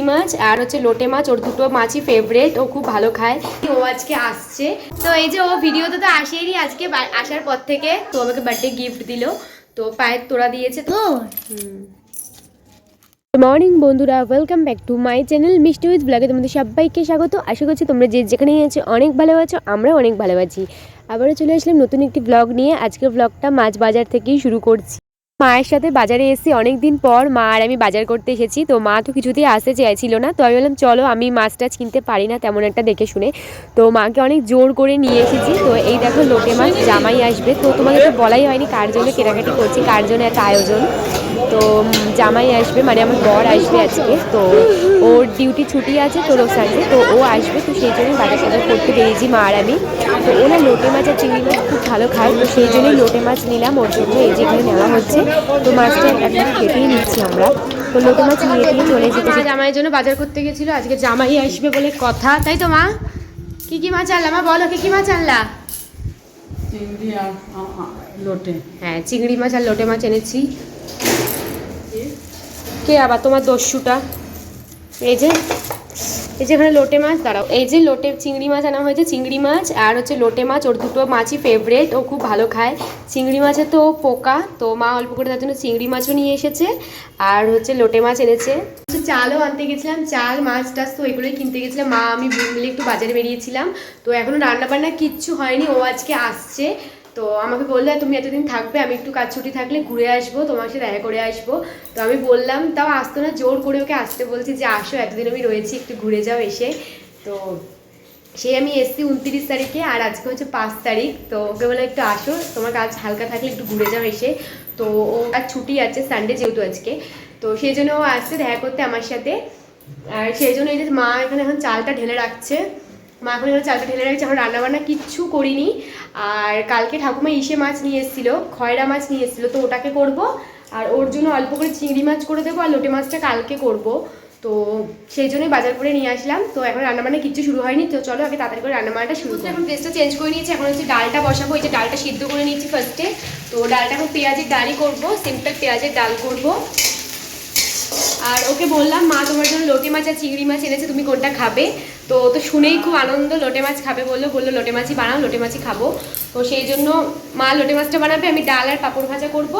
চিংড়ি মাছ আর হচ্ছে লোটে মাছ ওর দুটো মাছই ফেভারেট ও খুব ভালো খায়। ও আজকে আসছে। তো এই যে ও ভিডিওতে তো আসেনি আজকে আসার পর থেকে তো আমাকে বার্থডে গিফট দিল। তো পায়ের তোড়া দিয়েছে তো। মর্নিং বন্ধুরা welcome back to my channel Mishti with ব্লগে তোমাদের সবাইকে স্বাগত। আশা করছি তোমরা যে যেখানেই আছো অনেক ভালো আছো আমরা অনেক ভালো আছি। আবারও চলে আসলাম নতুন একটি ব্লগ নিয়ে। আজকের ব্লগটা মাছ বাজার থেকেই শুরু করছি। মায়ের সাথে বাজারে এসে অনেক দিন পর মা আর আমি বাজার করতে এসেছি। তো মা তো কিছুতেই আসতে চাইছিল না। তো আমি বললাম, চলো, আমি মাছ টাছ কিনতে পারি না তেমন একটা দেখে শুনে। তো মাকে অনেক জোর করে নিয়ে এসেছি। তো এই দেখো, লোটে মাছ জামাই আসবে। তো তোমাকে তো বলাই হয়নি কার জন্য কেনাকাটি করছি, কার জন্য এত আয়োজন? তো জামাই আসবে মানে আমার বর আসবে আজকে তো ওর ডিউটি ছুটি আছে তো সানডে তো ও আসবে তো সেই জন্যই বাজার সাজার করতে পেরেছি মা আর আমি। তো ওরা লোটে মাছ আর চিংড়ি মাছ খুব ভালো খায় তো সেই জন্যই লোটে মাছ নিলাম ওর জন্য এই যে এখানে নেওয়া হচ্ছে। তো মাছটা এখন কেটেই নিচ্ছি আমরা। তো লোটে মাছ নিয়ে দিয়ে চলে যেতে জামাইয়ের জন্য বাজার করতে গেছিল আজকে জামাই আসবে বলে কথা। তাই তো মা? কি কি মাছ আনলা? মা বলো কি কি মাছ আনলা? চিংড়ি আর লোটে। হ্যাঁ চিংড়ি মাছ আর লোটে মাছ এনেছি। কে? আবার তোমার দস্যুটা। এই যে এই যে এখানে লোটে মাছ, দাঁড়াও। এই যে লোটে চিংড়ি মাছ আনা হয়েছে, চিংড়ি মাছ আর হচ্ছে লোটে মাছ। ওর দুটো মাছই ফেভারেট ও খুব ভালো খায়। চিংড়ি মাছে তো পোকা, তো মা অল্প করে তার জন্য চিংড়ি মাছও নিয়ে এসেছে। আর হচ্ছে লোটে মাছ এনেছে। চালও আনতে গেছিলাম, চাল, মাছ টাছ তো এগুলোই কিনতে গেছিলাম। মা, আমি মিলে একটু বাজারে বেরিয়েছিলাম। তো এখনও রান্না বান্না কিচ্ছু হয়নি, ও আজকে আসছে। তো আমাকে বললে, তুমি এতদিন থাকবে, আমি একটু কাজ ছুটি থাকলে ঘুরে আসব, তোমার সাথে দেখা করে আসব। তো আমি বললাম, তাও আসতো না, জোর করে ওকে আসতে বলছি যে আসো, এতদিন আমি রয়েছি, একটু ঘুরে যাও এসে। তো সেই আমি এসছি উনত্রিশ তারিখে, আর আজকে হচ্ছে পাঁচ তারিখ। তো ওকে বলে একটু আসো, তোমার কাজ হালকা থাকলে একটু ঘুরে যাও এসে। তো ও, আর ছুটি আছে সানডে যেহেতু আজকে। তো সেই জন্য ও আসছে দেখা করতে আমার সাথে। আর সেই জন্য এই যে মা এখানে এখন চালটা ঢেলে রাখছে। মা এখন এখানে চালটা ঢেলে রাখছে এখন রান্নাবান্না কিচ্ছু করিনি। আর কালকে ঠাকুমা ইসে মাছ নিয়ে এসেছিল খয়রা মাছ নিয়ে এসেছিল তো ওটাকে করব। আর ওর জন্য অল্প করে চিংড়ি মাছ করে দেবো আর লোটে মাছটা কালকে করব। তো সেই জন্যই বাজার করে নিয়ে আসলাম। তো এখন রান্নাবান্না কিচ্ছু শুরু হয়নি তো চলো আগে তাড়াতাড়ি করে রান্নাবান্নাটা শুরু করি। এখন ড্রেসটা চেঞ্জ করে নিয়েছি এখন হচ্ছে ডালটা বসাবো এই যে ডালটা সিদ্ধ করে নিয়েছি ফার্স্টে তো ডালটা এখন পেঁয়াজের ডালই করব সিম্পল পেঁয়াজের ডাল করব। আর ওকে বললাম মা তোমার জন্য লোটে মাছ আর চিংড়ি মাছ এনেছে তুমি কোনটা খাবে? তো তো শুনেই খুব আনন্দ লোটে মাছ খাবে বলল বলল লোটে মাছই বানাও লোটে মাছই খাব। তো সেই জন্য মা লোটে মাছটা বানাবে আমি ডাল আর পাঁপড় ভাজা করব।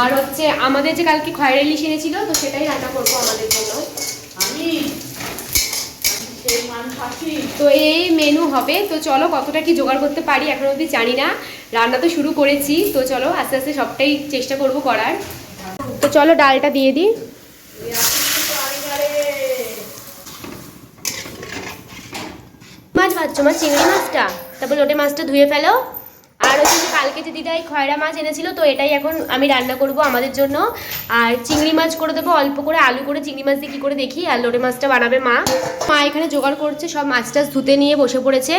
আর হচ্ছে আমাদের যে কালকে খয়ের ইলিশ এনেছিল তো সেটাই রান্না করব আমাদের জন্য। আমি তো এই মেনু হবে। তো চলো কতটা কি জোগাড় করতে পারি এখন অবধি জানি না। রান্না তো শুরু করেছি। তো চলো আস্তে আস্তে সবটাই চেষ্টা করব করার। তো চলো ডালটা দিয়ে দিই। মাছ ভাজছো, মাছ চিংড়ি মাছটা? তারপর লোটে মাছটা ধুয়ে ফেলো। আর হচ্ছে কালকে যে দিদা এই খয়রা মাছ এনেছিল, তো এটাই এখন আমি রান্না করব আমাদের জন্য। আর চিংড়ি মাছ করে দেবো, অল্প করে আলু করে, চিংড়ি মাছ দিয়ে কী করে দেখি। আর লোটে মাছটা বানাবে মা। মা এখানে জোগাড় করছে, সব মাছ টাছ ধুতে নিয়ে বসে পড়েছে।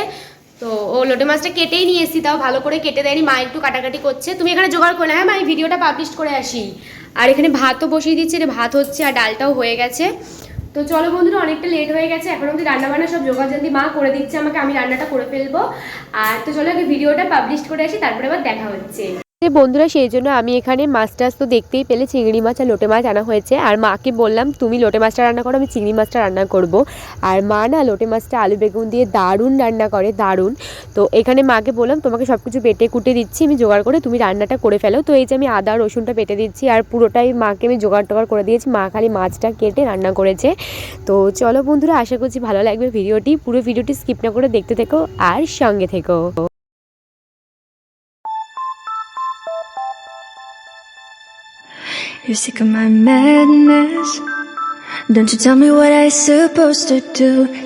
তো ও লোটে মাছটা কেটেই নিয়ে এসেছি, তাও ভালো করে কেটে দেয়নি। মা একটু কাটাকাটি করছে। তুমি এখানে জোগাড় করে হ্যাঁ মা এই ভিডিওটা পাবলিশ করে আসি। আর এখানে ভাতও বসিয়ে দিচ্ছে, এটা ভাত হচ্ছে আর ডালটাও হয়ে গেছে। তো চলো বন্ধুরা, অনেকটা লেট হয়ে গেছে, এখন অবধি রান্নাবান্না সব যোগাযোগ মা করে দিচ্ছে, আমাকে আমি রান্নাটা করে ফেলব। আর তো চলো আগে ভিডিওটা পাবলিশ করে আসি, তারপরে আবার দেখা হচ্ছে। বন্ধুরা, সেই জন্য আমি এখানে মাছ টাছ তো দেখতেই পেলে। চিংড়ি মাছ আর লোটে মাছ আনা হয়েছে। আর মাকে বললাম, তুমি লোটে মাছটা রান্না করো, আমি চিংড়ি মাছটা রান্না করব। আর মা না লোটে মাছটা আলু, বেগুন দিয়ে দারুণ রান্না করে, দারুণ। তো এখানে মাকে বললাম, তোমাকে সব কিছু বেটে কুটে দিচ্ছি, আমি জোগাড় করে তুমি রান্নাটা করে ফেলো। তো এই যে আমি আদা, রসুনটা বেটে দিচ্ছি, আর পুরোটাই মাকে আমি জোগাড় টোগাড় করে দিয়েছি। মা খালি মাছটা কেটে রান্না করেছে। তো চলো বন্ধুরা, আশা করছি ভালো লাগবে ভিডিওটি। পুরো ভিডিওটি স্কিপ না করে দেখতে থেকো, আর সঙ্গে থেকো। You're sick of my madness. Don't you tell me what I'm supposed to do.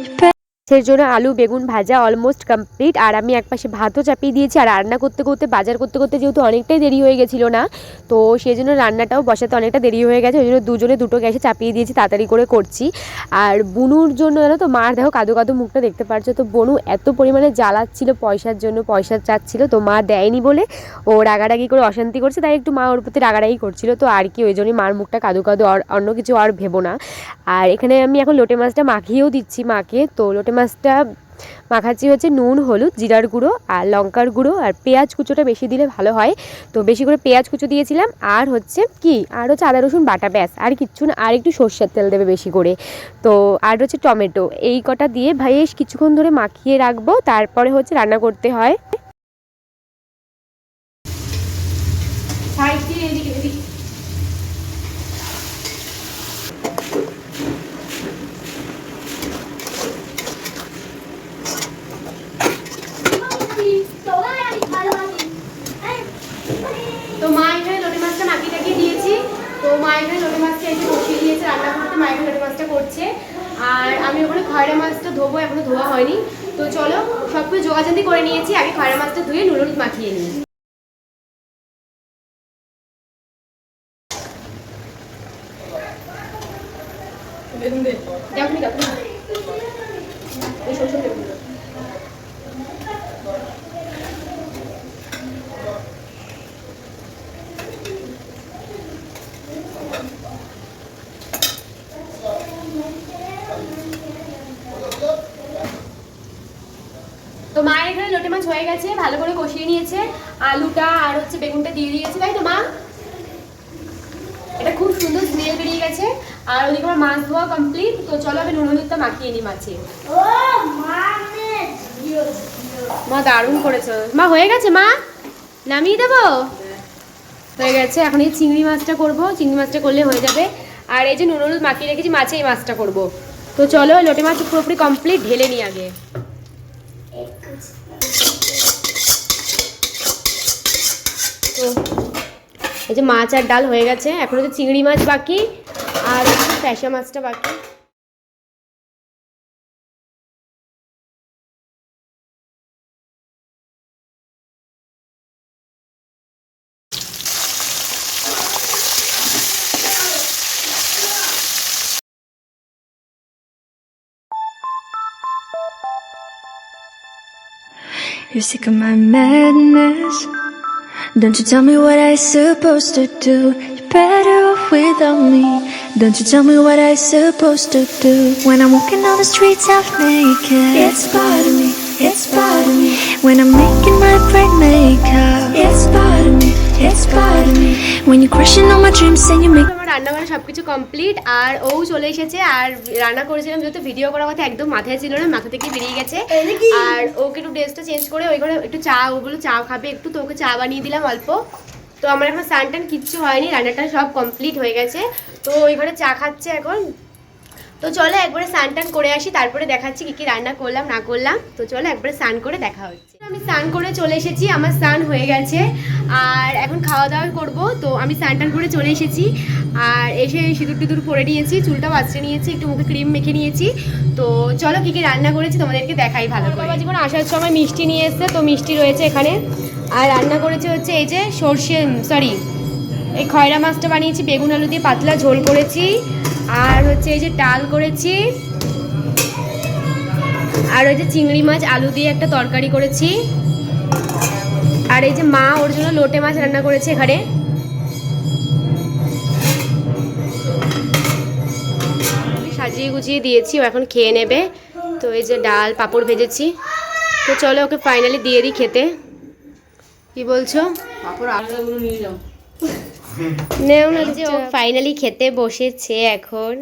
সেই জন্য আলু, বেগুন ভাজা অলমোস্ট কমপ্লিট আর আমি একপাশে ভাতও চাপিয়ে দিয়েছি। আর রান্না করতে করতে, বাজার করতে করতে যেহেতু অনেকটাই দেরি হয়ে গেছিল না, তো সেই জন্য রান্নাটাও বসাতে অনেকটা দেরি হয়ে গেছে। ওই জন্য দুজনে দুটো গ্যাসে চাপিয়ে দিয়েছি, তাড়াতাড়ি করে করছি। আর বনুর জন্য জানো তো, মার দেখো কাদো কাদো মুখটা দেখতে পারছ তো, বনু এত পরিমাণে জ্বালাচ্ছিল পয়সার জন্য, পয়সা চাচ্ছিল, তো মা দেয়নি বলে ও রাগারাগি করে অশান্তি করছে, তাই একটু মা ওর প্রতি রাগারাগি করছিল। তো আর কি, ওই জন্যই মার মুখটা কাদো কাদো, আর অন্য কিছু আর ভেবো না। আর এখানে আমি এখন লোটে মাছটা মাখিয়েও দিচ্ছি মাকে, তো লোটে মাছটা মাখাচ্ছি হচ্ছে নুন, হলুদ, জিরার গুঁড়ো আর লঙ্কার গুঁড়ো আর পেঁয়াজ কুচোটা বেশি দিলে ভালো হয়। তো বেশি করে পেঁয়াজ কুচো দিয়েছিলাম আর হচ্ছে কি, আর হচ্ছে আদা, রসুন, বাটা ব্যাস, আর কিচ্ছু না, আর একটু সর্ষের তেল দেবে বেশি করে। তো আর হচ্ছে টমেটো, এই কটা দিয়ে বেশ কিছুক্ষণ ধরে মাখিয়ে রাখব, তারপরে হচ্ছে রান্না করতে হয় তো মা এখানে লোটে মাছটা মাখিয়ে টাকিয়ে দিয়েছি তো মা এখানে লোটে মাছটা এসে বসিয়ে দিয়েছে রান্না করতে মাছটা করছে। আর আমি ওখানে খয়রা মাছটা ধোবো, এখনও ধোয়া হয়নি। তো চলো সব কিছু যোগাযোগই করে নিয়েছি, আগে খয়রা মাছটা ধুয়ে নুন মাখিয়ে নিই বেগুন দে দেখো দেখো এই সরষে তেল দিও। তো মায়ের এখানে লোটে মাছ হয়ে গেছে ভালো করে কষিয়ে নিয়েছে। আলুটা আর হচ্ছে বেগুনটা দিয়ে দিয়েছে তাই তো মা? এটা খুব সুন্দর স্মেল বেরিয়ে গেছে। আর ওদিকে আমার মাছ ধোয়া কমপ্লিট তো চলো আমি নুন হলুদটা মাখিয়ে নিই মাছে। মা দারুণ করেছ। মা হয়ে গেছে মা? নামিয়ে দেবো? হয়ে গেছে এখন এই চিংড়ি মাছটা করব। চিংড়ি মাছটা করলে হয়ে যাবে। আর এই যে নুন হলুদ মাখিয়ে রেখেছি মাছে এই মাছটা করব। তো চলো লোটে মাছ পুরোপুরি কমপ্লিট ঢেলে নিই আগে। এই যে মাছ আর ডাল হয়ে গেছে এখন হচ্ছে চিংড়ি মাছ বাকি আর ফ্যাসা মাছটা বাকি You're sick of my madness. Don't you tell me what I'm supposed to do. You're better off without me. Don't you tell me what I'm supposed to do. When I'm walking on the streets half naked, it's part of me, it's part of me. When I'm making my break makeup, it's part of me, it's part of me. When you're crushing all my dreams and you make রান্নাবান্না সব কিছু complete আর ও চলে এসেছে আর রান্না করেছিলাম যেহেতু video করার কথা একদম মাথায় ছিল না মাথা থেকে বেরিয়ে গেছে। আর ওকে একটু ড্রেসটা চেঞ্জ করে ওই ঘরে একটু চা ওগুলো চা খাবে একটু তো ওকে চা বানিয়ে দিলাম অল্প। তো আমার এখন স্নান টান কিচ্ছু হয়নি রান্নাটা সব কমপ্লিট হয়ে গেছে। তো ওই ঘরে চা খাচ্ছে এখন। তো চলো একবারে স্নান টান করে আসি, তারপরে দেখাচ্ছি কি কি রান্না করলাম, না করলাম। তো চলো একবারে স্নান করে দেখা হচ্ছে। আমি স্নান করে চলে এসেছি, আমার স্নান হয়ে গেছে। আর এখন খাওয়া দাওয়া করব, তো আমি স্নান টান করে চলে এসেছি। আর এসে সিঁদুর টিঁদুর পরে নিয়েছি, চুলটা বাঁচতে নিয়েছি, একটু মুখে ক্রিম মেখে নিয়েছি। তো চলো কি কি রান্না করেছি তোমাদেরকে দেখাই ভালো বাবা জীবন আসার সময় মিষ্টি নিয়ে এসছে, তো মিষ্টি রয়েছে এখানে। আর রান্না করেছে হচ্ছে এই যে সর্ষে সরি এই খয়রা মাছটা বানিয়েছি, বেগুন আলু দিয়ে পাতলা ঝোল করেছি। আর হচ্ছে এই যে ডাল করেছি। আর ওই যে চিংড়ি মাছ, আলু দিয়ে একটা তরকারি করেছি। আর এই যে মা ওর জন্য লোটে মাছ রান্না করেছে এখানে সাজিয়ে গুজিয়ে দিয়েছি, ও এখন খেয়ে নেবে। তো এই যে ডাল, পাঁপড় ভেজেছি। তো চলো ওকে ফাইনালি দিয়ে দিই খেতে। কি বলছো? পাপড় আলাদাগুলো নিয়ে যাও। যে ও ফাইনালি খেতে বসেছে এখন।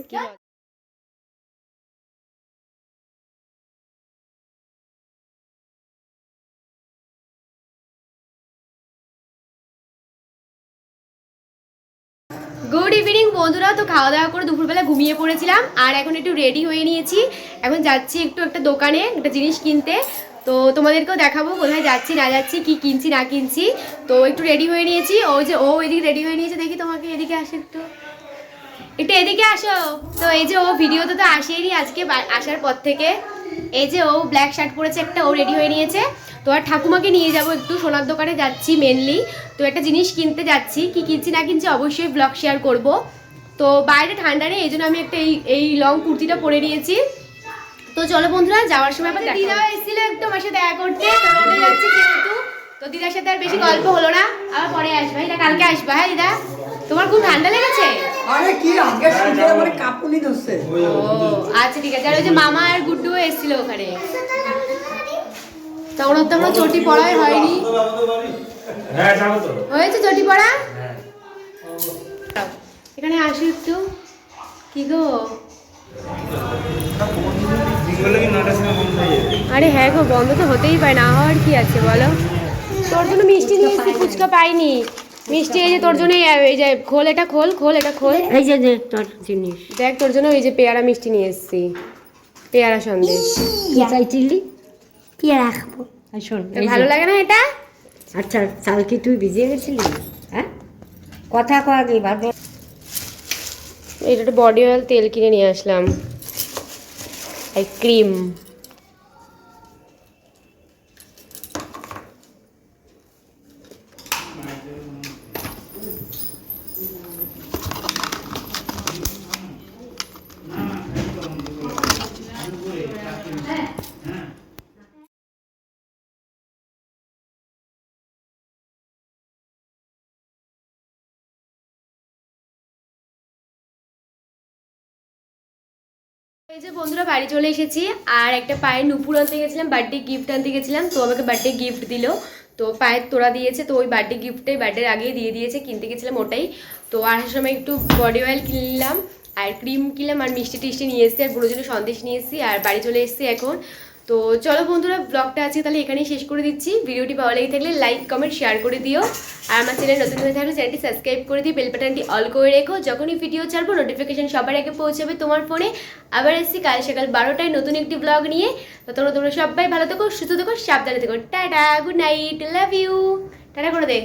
গুড ইভিনিং বন্ধুরা। তো খাওয়া দাওয়া করে দুপুরবেলা ঘুমিয়ে পড়েছিলাম আর এখন একটু রেডি হয়ে নিয়েছি। এখন যাচ্ছি একটু একটা দোকানে একটা জিনিস কিনতে। তো তোমাদেরকেও দেখাবো কোথায় যাচ্ছি, না যাচ্ছি, কি কিনছি, না কিনছি। তো একটু রেডি হয়ে নিয়েছি। ওই যে, ও এদিকে রেডি হয়ে নিয়েছে, দেখি তোমাকে এদিকে আসে একটু। একটু এদিকে আসো। তো এই যে ও ভিডিওতে তো আসেনি আজকে আসার পর থেকে। এই যে ও ব্ল্যাক শার্ট পরেছে, একটা ও রেডি হয়ে নিয়েছে। তো আর ঠাকুমাকে নিয়ে যাব একটু, সোনার দোকানে যাচ্ছি মেনলি তো একটা জিনিস কিনতে যাচ্ছি, কি কিনছি, না কিনছি অবশ্যই ব্লগ শেয়ার করব। তো বাইরে ঠান্ডা নেই এই জন্য আমি একটা এই এই লং কুর্তিটা পরে নিয়েছি। তো চলো বন্ধুরা যাওয়ার সময় আবার দিদা এসেছিল একটু আমার সাথে দেখা করতে তো রোডে যাচ্ছি যেহেতু তো দিদার সাথে আর বেশি গল্প হলো না আবার পরে আসবে। দিদা কালকে আসবা হ্যাঁ দিদা? তোমার খুব ঠান্ডা লেগেছে? আরে কি আজকে শীতের মানে কাপুনি ধরছে। ও আচ্ছা ঠিক আছে। আর ওই যে মামা আর গুড্ডু এসেছিল ওখানে। তখন তো আমরা চটি পড়াই হয়নি। হ্যাঁ যাব তো। হয়েছে চটি পড়া? হ্যাঁ। এখানে আসি একটু। কি গো? হয়ে আরে হ্যাঁ গো বন্ধ তো হতেই পারে না হওয়ার কি আছে বলো? তোর জন্য মিষ্টি নিয়ে এসেছি ফুচকা পাইনি। মিষ্টি এই যে তোর জন্য এই- যে খোল এটা খোল খোল এটা খোল। এই যে যে তোর জিনিস। দেখ তোর জন্য এই যে পেয়ারা মিষ্টি নিয়ে এসেছি। পেয়ারা সন্দেশ। কি চাইছিলি রাখব আর শোন তোর ভালো লাগে না এটা? আচ্ছা চাল কি তুই ভিজিয়ে গেছিলি হ্যাঁ? কথা কয়া কি ভাবে এটা একটা বডি অয়েল তেল কিনে নিয়ে আসলাম। আর ক্রিম এই যে বন্ধুরা, বাড়ি চলে এসেছি আর একটা পায়ের নুপুর আনতে গেছিলাম বার্থডে গিফট আনতে গেছিলাম। তো আমাকে বার্থডে গিফট দিল। তো পায়ের তোড়া দিয়েছে, তো ওই বার্থডে গিফটটাই বার্থডের আগেই দিয়ে দিয়েছে, কিনতে গেছিলাম ওটাই। তো আসার সময় একটু বডি অয়েল কিনলাম আর ক্রিম কিনলাম, আর মিষ্টি টিষ্টি নিয়ে এসেছি, আর বুড়ো জন্য সন্দেশ নিয়ে এসেছি, আর বাড়ি চলে এসেছি এখন। তো চলো বন্ধুরা ব্লগটা আজকে তাহলে এখানেই শেষ করে দিচ্ছি। ভিডিওটি ভালো লেগে থাকলে লাইক কমেন্ট শেয়ার করে দিও। আর আমার চ্যানেল নতুন হয়ে থাকলে চ্যানেলটি সাবস্ক্রাইব করে দিও বেল বাটনটি অল করে রেখো। যখনই ভিডিও ছাড়বো নোটিফিকেশান সবার আগে পৌঁছাবে তোমার ফোনে আবার এসেছি কাল সকাল বারোটায় নতুন একটি ব্লগ নিয়ে। তো তোমরা তোমরা সবাই ভালো থেকো, সুস্থ থেকো, সাবধানে থেকো। Tata good night love you tata করে দে।